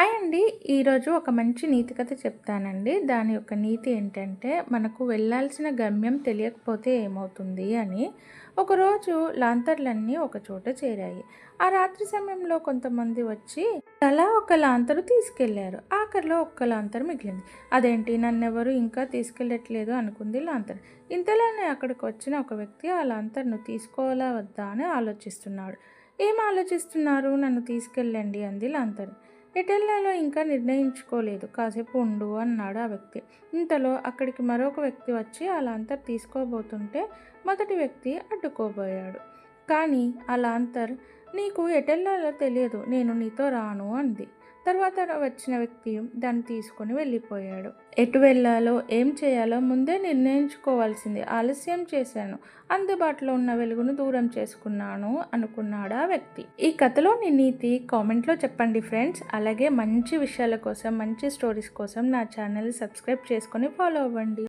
Hi అండి. ఈరోజు ఒక మంచి నీతి కథ చెప్తానండి. దాని యొక్క నీతి ఏంటంటే మనకు వెళ్ళాల్సిన గమ్యం తెలియకపోతే ఏమవుతుంది అని. ఒకరోజు లాంతర్లన్నీ ఒక చోట చేరాయి. ఆ రాత్రి సమయంలో కొంతమంది వచ్చి తలా ఒక లాంతరు తీసుకెళ్ళారు. ఆఖరిలో ఒక్క లాంతరు మిగిలింది. అదేంటి? నన్నెవరు ఇంకా తీసుకెళ్ళట్లేదు అనుకుంది లాంతర్. ఇంతలోనే అక్కడికి వచ్చిన ఒక వ్యక్తి ఆ లాంతర్ను తీసుకోవాలా వద్దా అని ఆలోచిస్తున్నాడు. ఏం ఆలోచిస్తున్నారు? నన్ను తీసుకెళ్ళండి అంది లాంతర్. ఎటెల్లాలో ఇంకా నిర్ణయించుకోలేదు. కాసేపు ఉండు అన్నాడు ఆ వ్యక్తి. ఇంతలో అక్కడికి మరొక వ్యక్తి వచ్చి ఆ లాంతర్ తీసుకోబోతుంటే మొదటి వ్యక్తి అడ్డుకోబోయాడు. కానీ ఆ లాంతర్ నీకు ఎటెల్లాలో తెలియదు నేను నీతో రాను అంది. తర్వాత వచ్చిన వ్యక్తి దాన్ని తీసుకొని వెళ్ళిపోయాడు. ఎటు వెళ్ళాలో ఏం చేయాలో ముందే నిర్ణయించుకోవాల్సింది. ఆలస్యం చేశాను. అందుబాటులో ఉన్న వెలుగును దూరం చేసుకున్నాను అనుకున్నాడు ఆ వ్యక్తి. ఈ కథలోని నీతి కామెంట్లో చెప్పండి ఫ్రెండ్స్. అలాగే మంచి విషయాల కోసం మంచి స్టోరీస్ కోసం నా ఛానల్ సబ్స్క్రైబ్ చేసుకొని ఫాలో అవ్వండి.